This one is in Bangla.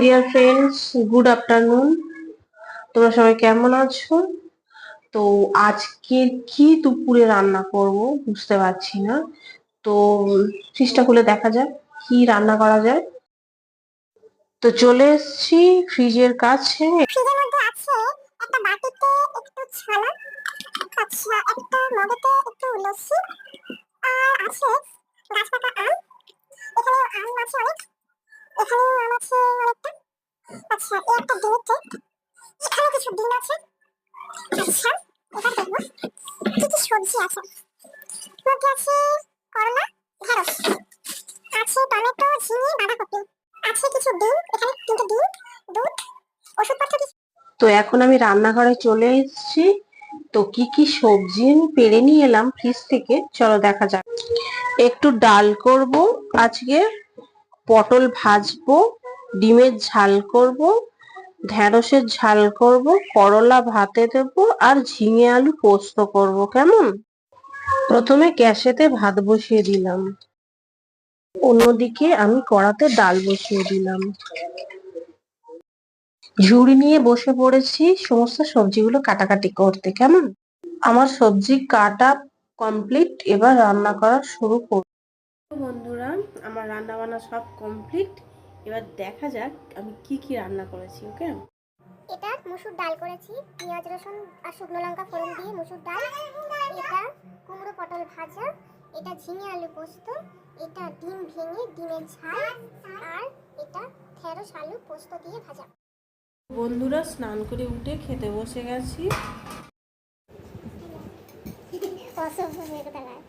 ডিয়ার ফ্রেন্ডস গুড আফটারনুন তোমরা সবাই কেমন আছো? তো আজকে কি দুপুরে রান্না করব বুঝতে পারছি না। তো ফ্রিজটা খুলে দেখা যাক কি রান্না করা যায়। তো চলে এসেছি ফ্রিজের কাছে। ফ্রিজের আছে আচ্ছা আম। এখানে আম আছে অনেক। এখানে আম আছে অনেকটা আচ্ছা এই একটা ডিমের এখানে কিছু ডিম আছে। আচ্ছা এবার দেখব কি কি সবজি আছে। মধ্যে আছে, করলা, ঢেঁড়স, আছে টমেটো, ঝিঙে, বাঁধাকপি, আছে কিছু ডিম এখানে তিনটে ডিম দুধ, ওষুধপত্র কিছু তো এখন আমি রান্নাঘরে চলে এসেছি। তো কি কি সবজি আমি পেরে নিয়ে এলাম ফ্রিজ থেকে? চলো দেখা যাক। একটু ডাল করব আজকে। পটল ভাজবো, ডিমের ঝাল করব, ঢেঁড়সের ঝাল করব, করলা ভাতে দেব আর ঝিঙে আলু পোস্ত করব, কেমন? প্রথমে গ্যাসেতে ভাত বসিয়ে দিলাম। অন্যদিকে আমি কড়াতে ডাল বসিয়ে দিলাম। ঝুড়ি নিয়ে বসে পড়েছি, সমস্ত সবজিগুলো কাটাকাটি করতে, কেমন? আমার সবজি কাটা কমপ্লিট এবার রান্না করা শুরু করব বন্ধুরা আমার রান্না বান্না সব কমপ্লিট এবার দেখা যাক আমি কি কি রান্না করেছি ওকে? এটা মুসুর ডাল করেছি পেঁয়াজ রসুন আর শুকনো লঙ্কা ফোড়ন দিয়ে মুসুর ডাল। এটা কুমড়ো পটল ভাজা এটা ঝিঙে আলু পোস্ত এটা ডিম ভেঙে ডিমের ঝাল আর এটা ঢেঁড়স আলু পোস্ত দিয়ে ভাজা। বন্ধুরা স্নান করে উঠে খেতে বসে গেছি। অসভ্য মেয়ে কোথাকার